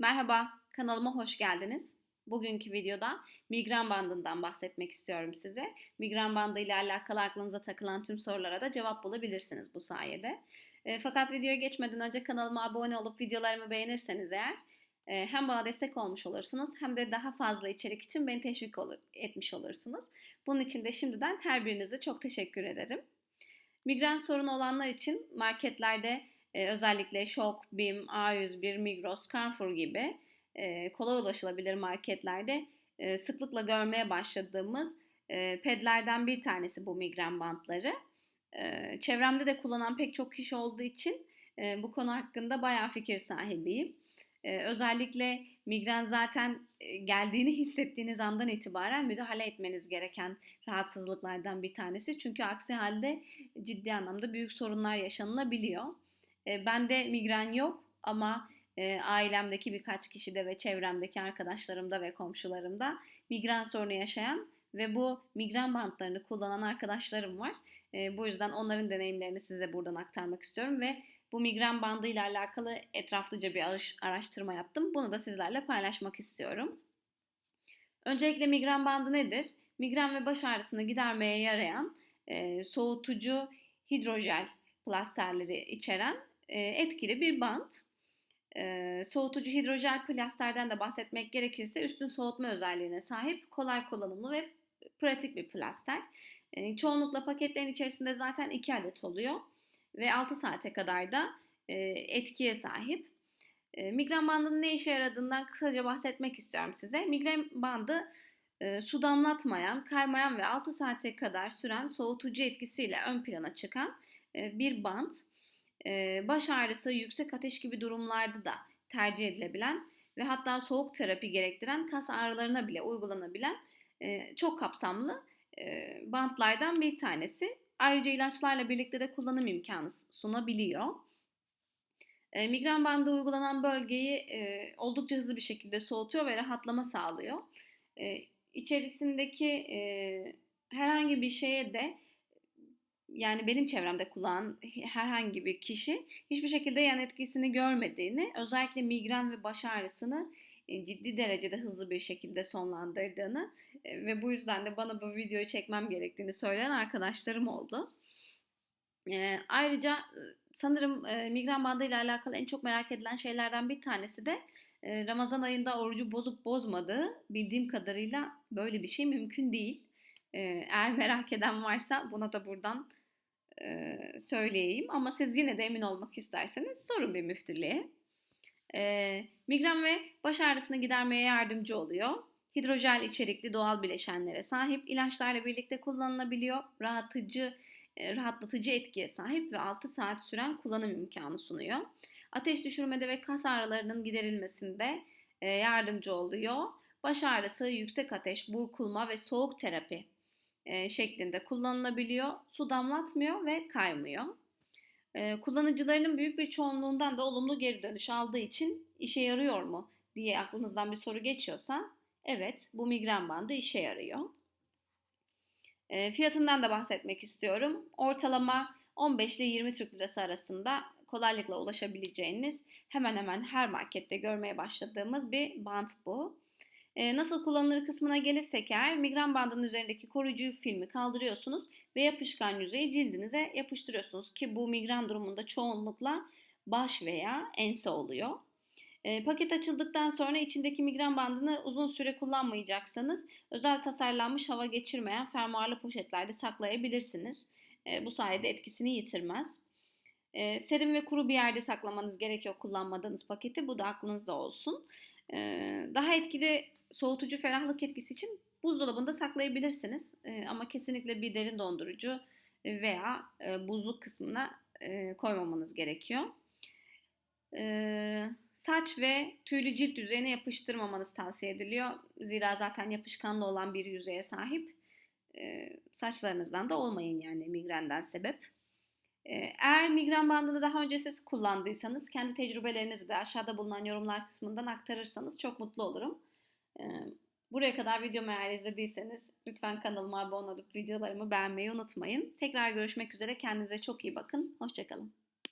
Merhaba, kanalıma hoş geldiniz. Bugünkü videoda migren bandından bahsetmek istiyorum size. Migren bandı ile alakalı aklınıza takılan tüm sorulara da cevap bulabilirsiniz bu sayede. E, fakat videoya geçmeden önce kanalıma abone olup videolarımı beğenirseniz eğer e, hem bana destek olmuş olursunuz hem de daha fazla içerik için beni teşvik olur, etmiş olursunuz. Bunun için de şimdiden her birinize çok teşekkür ederim. Migren sorunu olanlar için marketlerde e, özellikle Şok, BİM, A101, Migros, Carrefour gibi e, kolay ulaşılabilir marketlerde e, sıklıkla görmeye başladığımız e, pedlerden bir tanesi bu migren bantları. E, çevremde de kullanan pek çok kişi olduğu için e, bu konu hakkında bayağı fikir sahibiyim. E, özellikle migren zaten geldiğini hissettiğiniz andan itibaren müdahale etmeniz gereken rahatsızlıklardan bir tanesi. Çünkü aksi halde ciddi anlamda büyük sorunlar yaşanılabiliyor. E, bende migren yok ama e, ailemdeki birkaç kişide ve çevremdeki arkadaşlarımda ve komşularımda migren sorunu yaşayan ve bu migren bantlarını kullanan arkadaşlarım var. E, bu yüzden onların deneyimlerini size buradan aktarmak istiyorum ve bu migren bandı ile alakalı etraflıca bir araştırma yaptım. Bunu da sizlerle paylaşmak istiyorum. Öncelikle migren bandı nedir? Migren ve baş ağrısını gidermeye yarayan e, soğutucu hidrojel plasterleri içeren e, etkili bir bant. E, soğutucu hidrojel plasterden de bahsetmek gerekirse üstün soğutma özelliğine sahip, kolay kullanımlı ve pratik bir plaster. E, çoğunlukla paketlerin içerisinde zaten 2 adet oluyor ve 6 saate kadar da etkiye sahip. Migren bandının ne işe yaradığından kısaca bahsetmek istiyorum size. Migren bandı su damlatmayan, kaymayan ve 6 saate kadar süren soğutucu etkisiyle ön plana çıkan bir bant baş ağrısı, yüksek ateş gibi durumlarda da tercih edilebilen ve hatta soğuk terapi gerektiren kas ağrılarına bile uygulanabilen çok kapsamlı bantlardan bir tanesi. Ayrıca ilaçlarla birlikte de kullanım imkanı sunabiliyor. migren bandı uygulanan bölgeyi oldukça hızlı bir şekilde soğutuyor ve rahatlama sağlıyor. İçerisindeki herhangi bir şeye de yani benim çevremde kullanan herhangi bir kişi hiçbir şekilde yan etkisini görmediğini, özellikle migren ve baş ağrısını e, ciddi derecede hızlı bir şekilde sonlandırdığını e, ve bu yüzden de bana bu videoyu çekmem gerektiğini söyleyen arkadaşlarım oldu. E, ayrıca sanırım migren bandı ile alakalı en çok merak edilen şeylerden bir tanesi de Ramazan ayında orucu bozup bozmadığı bildiğim kadarıyla böyle bir şey mümkün değil. Eğer merak eden varsa buna da buradan söyleyeyim ama siz yine de emin olmak isterseniz sorun bir müftülüğe. E, migren ve baş ağrısını gidermeye yardımcı oluyor. Hidrojel içerikli doğal bileşenlere sahip, ilaçlarla birlikte kullanılabiliyor. Rahatıcı, e, rahatlatıcı etkiye sahip ve 6 saat süren kullanım imkanı sunuyor. Ateş düşürmede ve kas ağrılarının giderilmesinde e, yardımcı oluyor. Baş ağrısı, yüksek ateş, burkulma ve soğuk terapi e, şeklinde kullanılabiliyor. Su damlatmıyor ve kaymıyor. E, kullanıcılarının büyük bir çoğunluğundan da olumlu geri dönüş aldığı için işe yarıyor mu diye aklınızdan bir soru geçiyorsa evet bu migren bandı işe yarıyor. E, fiyatından da bahsetmek istiyorum. Ortalama 15 ile 20 Türk Lirası arasında kolaylıkla ulaşabileceğiniz hemen hemen her markette görmeye başladığımız bir bant bu. Nasıl kullanılır kısmına gelirsek eğer migren bandının üzerindeki koruyucu filmi kaldırıyorsunuz ve yapışkan yüzeyi cildinize yapıştırıyorsunuz ki bu migren durumunda çoğunlukla baş veya ense oluyor. E, paket açıldıktan sonra içindeki migren bandını uzun süre kullanmayacaksanız özel tasarlanmış hava geçirmeyen fermuarlı poşetlerde saklayabilirsiniz. E, bu sayede etkisini yitirmez. E, serin ve kuru bir yerde saklamanız gerekiyor kullanmadığınız paketi. Bu da aklınızda olsun. E, daha etkili soğutucu ferahlık etkisi için buzdolabında saklayabilirsiniz. E, ama kesinlikle bir derin dondurucu veya e, buzluk kısmına e, koymamanız gerekiyor. E, saç ve tüylü cilt yüzeyine yapıştırmamanız tavsiye ediliyor. Zira zaten yapışkanlı olan bir yüzeye sahip. E, saçlarınızdan da olmayın yani migrenden sebep. Eğer migren bandını daha önce siz kullandıysanız kendi tecrübelerinizi de aşağıda bulunan yorumlar kısmından aktarırsanız çok mutlu olurum. Buraya kadar videomu eğer izlediyseniz lütfen kanalıma abone olup videolarımı beğenmeyi unutmayın. Tekrar görüşmek üzere. Kendinize çok iyi bakın. Hoşçakalın.